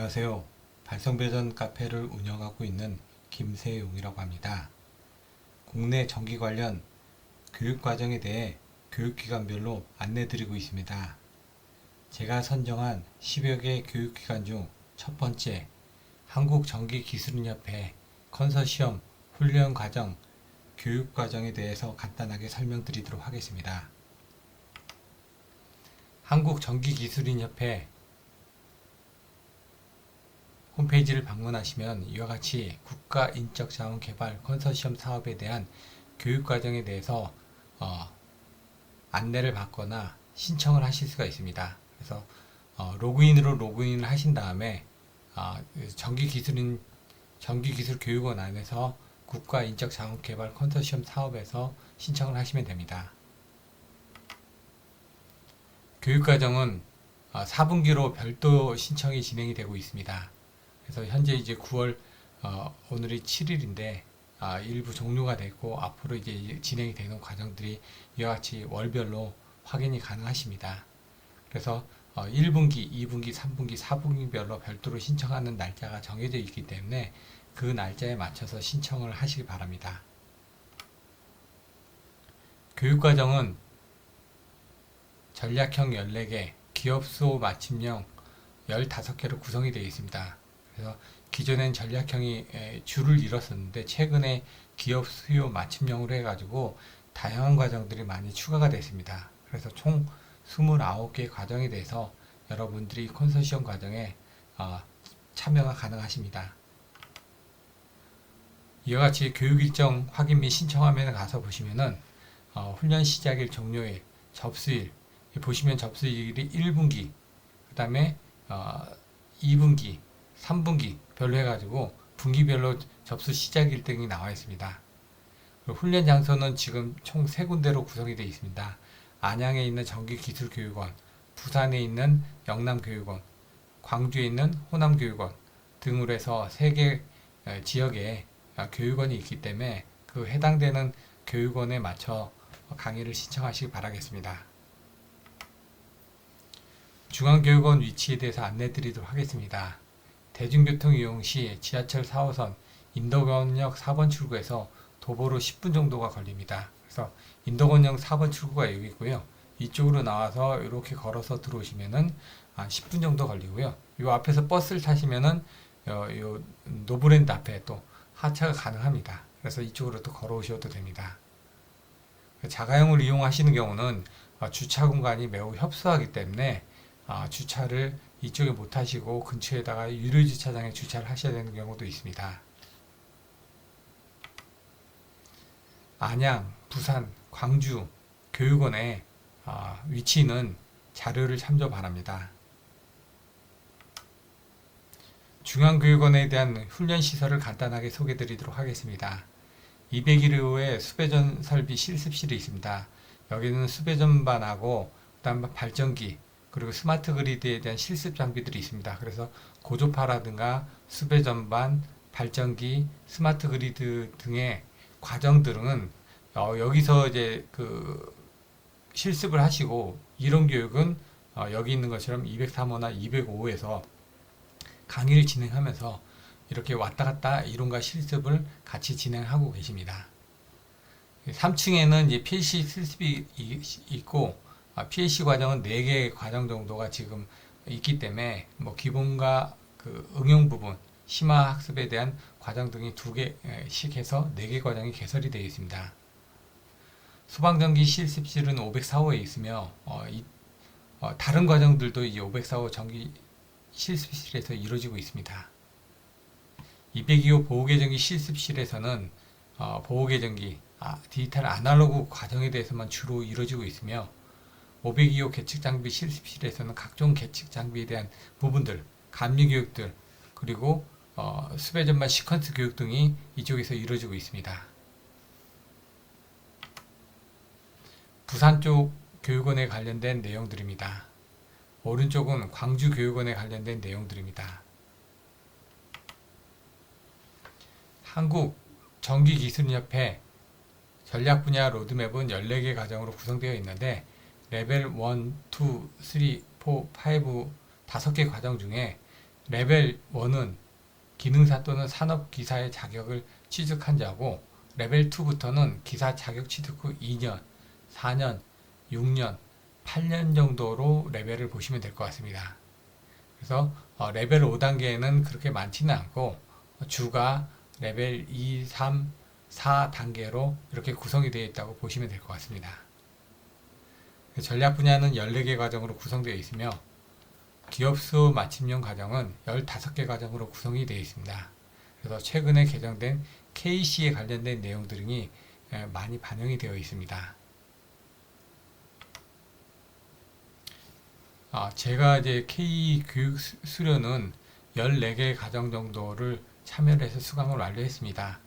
안녕하세요. 발성배전 카페를 운영하고 있는 김세용이라고 합니다. 국내 정기 관련 교육 과정에 대해 교육기관별로 안내드리고 있습니다. 제가 선정한 10여 개 교육기관 중 첫 번째, 한국전기기술인협회 컨소시엄 훈련 과정, 교육 과정에 대해서 간단하게 설명드리도록 하겠습니다. 한국전기기술인협회 홈페이지를 방문하시면 이와 같이 국가인적자원개발 컨소시엄 사업에 대한 교육 과정에 대해서 어, 안내를 받거나 신청을 하실 수가 있습니다. 그래서 어, 로그인으로 로그인을 하신 다음에 아, 전기기술인 전기기술교육원 안에서 국가인적자원개발 컨소시엄 사업에서 신청을 하시면 됩니다. 교육과정은 4분기로 별도 신청이 진행이 되고 있습니다. 그래서 현재 이제 9월 어, 오늘이 7일인데 아, 일부 종료가 됐고 앞으로 이제 진행이 되는 과정들이 이와 같이 월별로 확인이 가능하십니다. 그래서 어, 1분기, 2분기, 3분기, 4분기별로 별도로 신청하는 날짜가 정해져 있기 때문에 그 날짜에 맞춰서 신청을 하시기 바랍니다. 교육과정은 전략형 14개, 기업 수호 마침형 15개로 구성이 되어 있습니다. 그래서 기존엔 전략형이 에, 줄을 잃었었는데 최근에 기업 수요 마침형으로 해가지고 다양한 과정들이 많이 추가가 됐습니다. 그래서 총 29개 과정에 대해서 여러분들이 컨소시엄 과정에 어, 참여가 가능하십니다. 이와 같이 교육 일정 확인 및 신청 화면에 가서 보시면은 어, 훈련 시작일 종료일 접수일 보시면 접수일이 1분기 그 다음에 어, 2분기 3분기 별로 해가지고 분기별로 접수 시작 일 등이 나와 있습니다. 훈련 장소는 지금 총 세 군데로 구성이 되어 있습니다. 안양에 있는 전기기술교육원, 부산에 있는 영남교육원, 광주에 있는 호남교육원 등으로 해서 세 개 지역에 어, 교육원이 있기 때문에 그 해당되는 교육원에 맞춰 강의를 신청하시기 바라겠습니다. 중앙교육원 위치에 대해서 안내 드리도록 하겠습니다. 대중교통 이용 시 지하철 4호선 인덕원역 4번 출구에서 도보로 10분 정도가 걸립니다. 그래서 인덕원역 4번 출구가 여기 있고요. 이쪽으로 나와서 이렇게 걸어서 들어오시면은 한 10분 정도 걸리고요. 이 앞에서 버스를 타시면은 요, 요 노브랜드 앞에 또 하차가 가능합니다. 그래서 이쪽으로 또 걸어오셔도 됩니다. 자가용을 이용하시는 경우는 어, 주차 공간이 매우 협소하기 때문에 아, 주차를 이쪽에 못 하시고 근처에다가 유료 주차장에 주차를 하셔야 되는 경우도 있습니다. 안양, 부산, 광주 교육원의 아, 위치 는 자료를 참조 바랍니다. 중앙교육원에 대한 훈련 시설을 간단하게 소개해 드리도록 하겠습니다. 201호의 수배전 설비 실습실이 있습니다. 여기는 수배전반하고 그다음 발전기 그리고 스마트 그리드에 대한 실습 장비들이 있습니다. 그래서 고조파라든가 수배 전반, 발전기, 스마트 그리드 등의 과정들은 어, 여기서 이제 그 실습을 하시고 이론 교육은 어, 여기 있는 것처럼 203호나 205호에서 강의를 진행하면서 이렇게 왔다 갔다 이론과 실습을 같이 진행하고 계십니다. 3층에는 이제 PLC 실습이 있고 아, PLC 과정은 4개 과정 정도가 지금 있기 때문에 뭐 기본과 그 응용 부분, 심화 학습에 대한 과정 등이 2개씩 해서 4개 과정이 개설이 되어 있습니다. 소방전기 실습실은 504호에 있으며 어, 이, 어, 다른 과정들도 이제 504호 전기 실습실에서 이루어지고 있습니다. 202호 보호계정기 실습실에서는 어, 보호계정기, 아, 디지털 아날로그 과정에 대해서만 주로 이루어지고 있으며 502호 계측 장비 실습실에서는 각종 계측 장비에 대한 부분들, 감리 교육들, 그리고 어, 수배 전반 시퀀스 교육 등이 이쪽에서 이루어지고 있습니다. 부산 쪽 교육원에 관련된 내용들입니다. 오른쪽은 광주 교육원에 관련된 내용들입니다. 한국 전기기술협회 전략 분야 로드맵은 14개 과정으로 구성되어 있는데 레벨 1, 2, 3, 4, 5 5개 과정 중에 레벨 1은 기능사 또는 산업 기사의 자격을 취득한 자고 레벨 2부터는 기사 자격 취득 후 2년, 4년, 6년, 8년 정도로 레벨을 보시면 될 것 같습니다. 그래서 어, 레벨 5단계에는 그렇게 많지는 않고 어, 주가 레벨 2, 3, 4 단계로 이렇게 구성이 되어 있다고 보시면 될 것 같습니다. 전략 분야는 14개 과정으로 구성되어 있으며 기업 수업 마침용 과정은 15개 과정으로 구성이 되어 있습니다. 그래서 최근에 개정된 KC에 관련된 내용들이 에, 많이 반영이 되어 있습니다. 아, 제가 이제 K 교육 수- 수료는 14개 과정 정도를 참여를 해서 수강을 완료했습니다.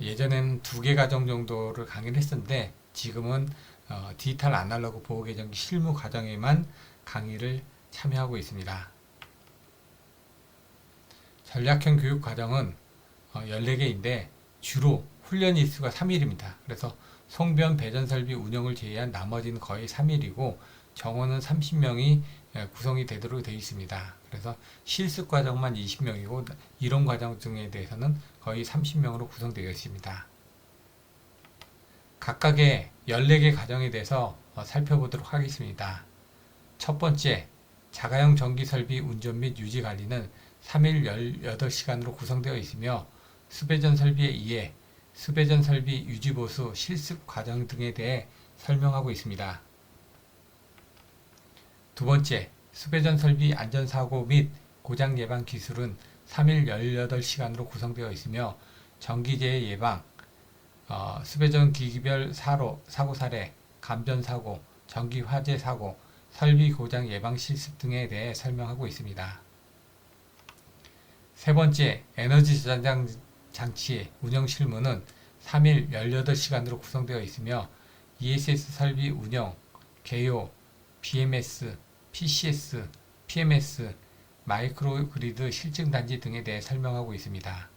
예전에는 2개 과정 정도를 강의를 했었는데 지금은 어, 디지털 아날로그 보호계정기 실무 과정에만 강의를 참여하고 있습니다. 전략형 교육 과정은 어, 14개인데 주로 훈련 일수가 3일입니다. 그래서 송변 배전 설비 운영을 제외한 나머지는 거의 3일이고 정원은 30명이 구성이 되도록 되어 있습니다. 그래서 실습 과정만 20명이고 이론 과정 등에 대해서는 거의 30명으로 구성되어 있습니다. 각각의 14개 과정에 대해서 어, 살펴보도록 하겠습니다. 첫 번째, 자가용 전기 설비 운전 및 유지 관리는 3일 18시간으로 구성되어 있으며 수배전 설비에 의해 수배전 설비 유지 보수 실습 과정 등에 대해 설명하고 있습니다. 두 번째, 수배전 설비 안전사고 및 고장 예방 기술은 3일 18시간으로 구성되어 있으며 전기재해 예방, 어, 수배전 기기별 사로, 사고 사례, 감전 사고, 전기 화재 사고, 설비 고장 예방 실습 등에 대해 설명하고 있습니다. 세 번째, 에너지 저장 장치 운영 실무는 3일 18시간으로 구성되어 있으며 ESS 설비 운영, 개요, BMS, PCS, PMS, 마이크로 그리드 실증 단지 등에 대해 설명하고 있습니다.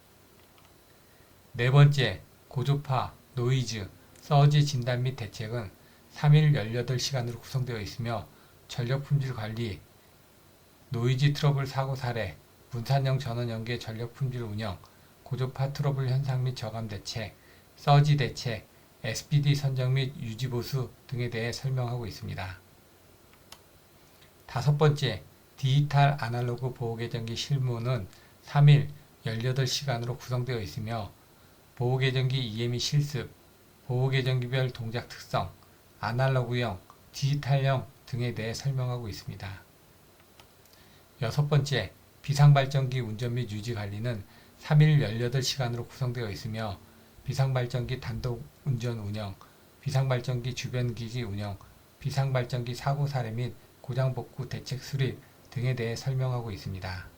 네 번째, 고조파, 노이즈, 서지 진단 및 대책은 3일 18시간으로 구성되어 있으며 전력 품질 관리, 노이즈 트러블 사고 사례, 분산형 전원 연계 전력 품질 운영, 고조파 트러블 현상 및 저감 대책, 서지 대책, SPD 선정 및 유지 보수 등에 대해 설명하고 있습니다. 다섯 번째, 디지털 아날로그 보호계정기 실무는 3일 18시간으로 구성되어 있으며 보호계정기 EMI 실습, 보호계정기별 동작 특성, 아날로그형, 디지털형 등에 대해 설명하고 있습니다. 여섯 번째, 비상발전기 운전 및 유지 관리는 3일 18시간으로 구성되어 있으며 비상발전기 단독 운전 운영, 비상발전기 주변 기기 운영, 비상발전기 사고 사례 및 고장 복구 대책 수립 등에 대해 설명하고 있습니다.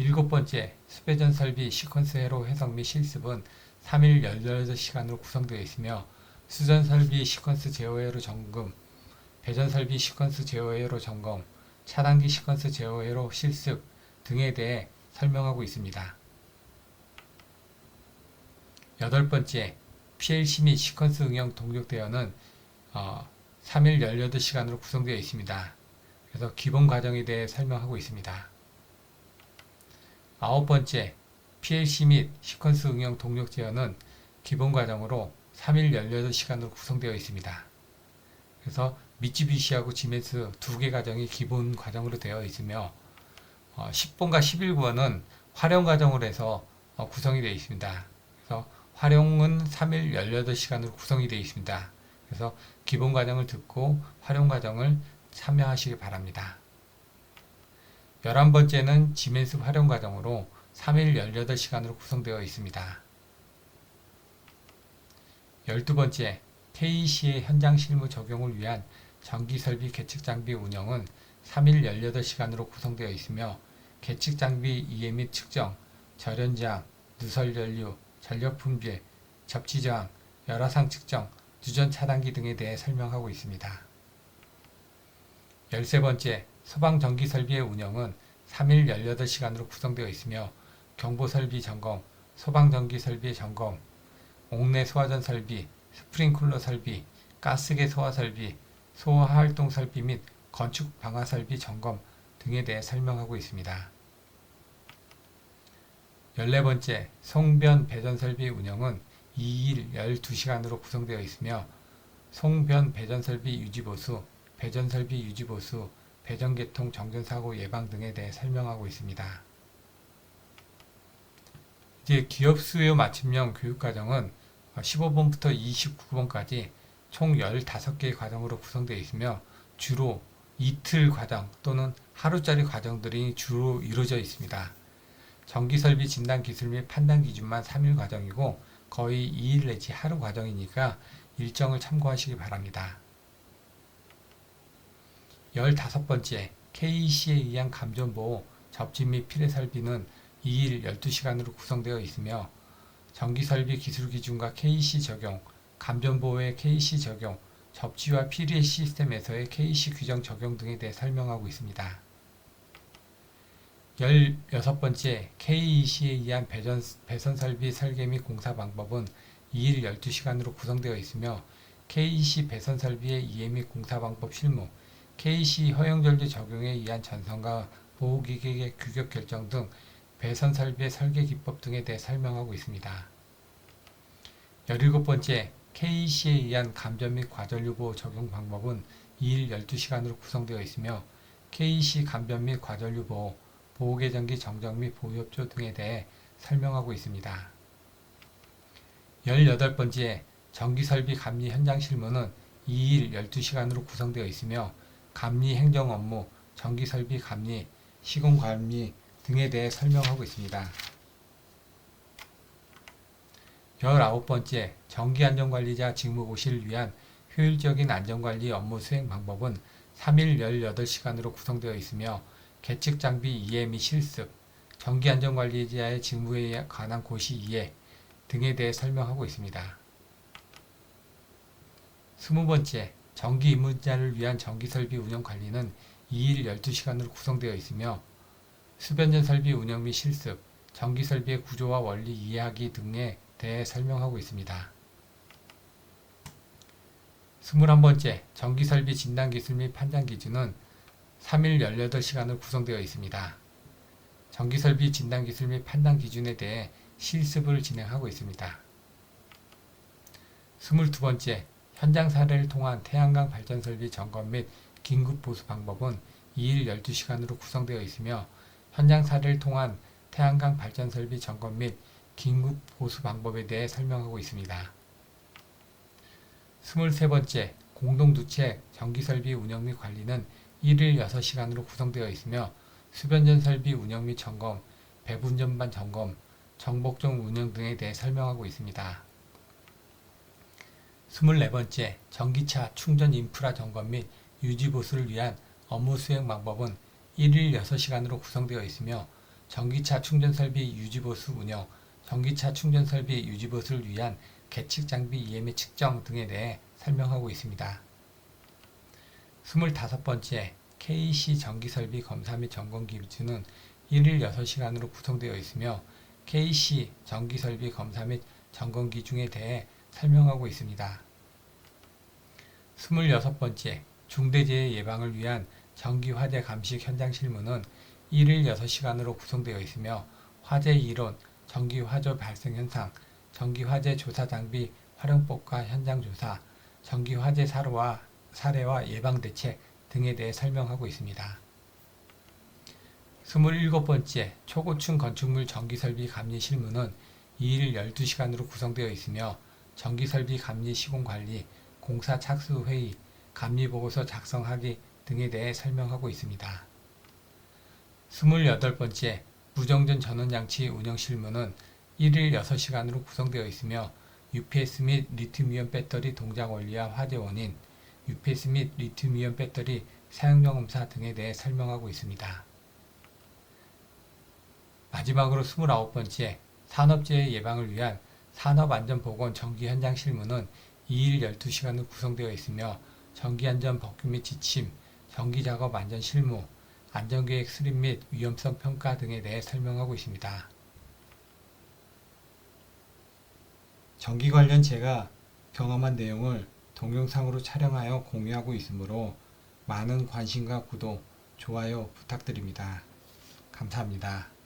일곱 번째, 수배전 설비 시퀀스 회로 해석 및 실습은 3일 18시간으로 구성되어 있으며 수전 설비 시퀀스 제어 회로 점검, 배전 설비 시퀀스 제어 회로 점검, 차단기 시퀀스 제어 회로 실습 등에 대해 설명하고 있습니다. 여덟 번째, PLC 및 시퀀스 응용 동력 대여는 어, 3일 18시간으로 구성되어 있습니다. 그래서 기본 과정에 대해 설명하고 있습니다. 아홉 번째, PLC 및 시퀀스 응용 동력 제어는 기본 과정으로 3일 18시간으로 구성되어 있습니다. 그래서 미쯔비시하고 지메스 두 개 과정이 기본 과정으로 되어 있으며 어, 10번과 11번은 활용 과정으로 해서 어, 구성이 되어 있습니다. 그래서 활용은 3일 18시간으로 구성이 되어 있습니다. 그래서 기본 과정을 듣고 활용 과정을 참여하시기 바랍니다. 11번째는 지멘스 활용 과정으로 3일 18시간으로 구성되어 있습니다. 12번째, KEC의 현장 실무 적용을 위한 전기 설비 계측 장비 운영은 3일 18시간으로 구성되어 있으며 계측 장비 이해 및 측정, 절연장, 누설 연료, 전력 품질, 접지 저항, 열화상 측정, 주전 차단기 등에 대해 설명하고 있습니다. 13번째, 소방 전기 설비의 운영은 3일 18시간으로 구성되어 있으며 경보 설비 점검, 소방 전기 설비의 점검, 옥내 소화전 설비, 스프링클러 설비, 가스계 소화 설비, 소화 활동 설비 및 건축 방화 설비 점검 등에 대해 설명하고 있습니다. 14번째, 송변 배전 설비 운영은 2일 12시간으로 구성되어 있으며 송변 배전 설비 유지 보수, 배전 설비 유지 보수, 배전 개통 정전 사고 예방 등에 대해 설명하고 있습니다. 이제 기업 수요 맞춤형 교육 과정은 15번부터 29번까지 총 15개의 과정으로 구성되어 있으며 주로 이틀 과정 또는 하루짜리 과정들이 주로 이루어져 있습니다. 전기설비 진단 기술 및 판단 기준만 3일 과정이고 거의 2일 내지 하루 과정이니까 일정을 참고하시기 바랍니다. 15번째, KEC에 의한 감전보호, 접지 및 필해 설비는 2일 12시간으로 구성되어 있으며 전기설비 기술 기준과 KEC 적용, 감전보호의 KEC 적용, 접지와 필해 시스템에서의 KEC 규정 적용 등에 대해 설명하고 있습니다. 16번째, KEC에 의한 배전, 배선 설비 설계 및 공사 방법은 2일 12시간으로 구성되어 있으며 KEC 배선 설비의 이해 및 공사 방법 실무, KEC 허용전류 적용에 의한 전선과 보호기계의 규격 결정 등 배선 설비의 설계 기법 등에 대해 설명하고 있습니다. 17번째, KEC에 의한 감전 및 과전류 보호 적용 방법은 2일 12시간으로 구성되어 있으며 KEC 감전 및 과전류 보호, 보호계정기 정정 및 보호협조 등에 대해 설명하고 있습니다. 18번째, 전기설비 감리 현장 실무는 2일 12시간으로 구성되어 있으며 감리 행정 업무, 전기 설비 감리, 시공 감리 등에 대해 설명하고 있습니다. 19번째, 전기안전관리자 직무 고시를 위한 효율적인 안전관리 업무 수행 방법은 3일 18시간으로 구성되어 있으며 계측 장비 이해 및 실습, 전기안전관리자의 직무에 관한 고시 이해 등에 대해 설명하고 있습니다. 20번째, 전기 입문자를 위한 전기설비 운영 관리는 2일 12시간으로 구성되어 있으며 수변전 설비 운영 및 실습, 전기 설비의 구조와 원리 이해하기 등에 대해 설명하고 있습니다. 21번째, 전기 설비 진단 기술 및 판단 기준은 3일 18시간으로 구성되어 있습니다. 전기 설비 진단 기술 및 판단 기준에 대해 실습을 진행하고 있습니다. 22번째, 현장 사례를 통한 태양광 발전 설비 점검 및 긴급 보수 방법은 2일 12시간으로 구성되어 있으며 현장 사례를 통한 태양광 발전 설비 점검 및 긴급 보수 방법에 대해 설명하고 있습니다. 23번째, 공동두체 전기설비 운영 및 관리는 1일 6시간으로 구성되어 있으며 수변전 설비 운영 및 점검, 배분 전반 점검, 정복종 운영 등에 대해 설명하고 있습니다. 24번째, 전기차 충전 인프라 점검 및 유지 보수를 위한 업무 수행 방법은 1일 6시간으로 구성되어 있으며 전기차 충전 설비 유지 보수 운영, 전기차 충전 설비 유지 보수를 위한 계측 장비 및 측정 등에 대해 설명하고 있습니다. 25번째, KEC 전기 설비 검사 및 점검 기준은 1일 6시간으로 구성되어 있으며 KEC 전기 설비 검사 및 점검 기준에 대해 설명하고 있습니다. 26번째, 중대재해 예방을 위한 전기 화재 감식 현장 실무는 1일 6시간으로 구성되어 있으며 화재 이론, 전기 화재 발생 현상, 전기 화재 조사 장비 활용법과 현장 조사, 전기 화재 사례와 사례와 예방 대책 등에 대해 설명하고 있습니다. 27번째 초고층 건축물 전기설비 감리 실무는 2일 12시간으로 구성되어 있으며 전기설비 감리 시공 관리, 공사 착수 회의, 감리 보고서 작성하기 등에 대해 설명하고 있습니다. 28번째 무정전 전원장치 운영 실무는 1일 6시간으로 구성되어 있으며 UPS 및 리튬이온 배터리 동작 원리와 화재 원인, UPS 및 리튬이온 배터리 사용량 검사 등에 대해 설명하고 있습니다. 마지막으로 29번째 산업재해 예방을 위한 산업안전보건 전기 현장 실무는 2일 12시간으로 구성되어 있으며 전기안전 법규 및 지침, 전기작업 안전 실무, 안전계획 수립 및 위험성 평가 등에 대해 설명하고 있습니다. 전기 관련 제가 경험한 내용을 동영상으로 촬영하여 공유하고 있으므로 많은 관심과 구독, 좋아요 부탁드립니다. 감사합니다.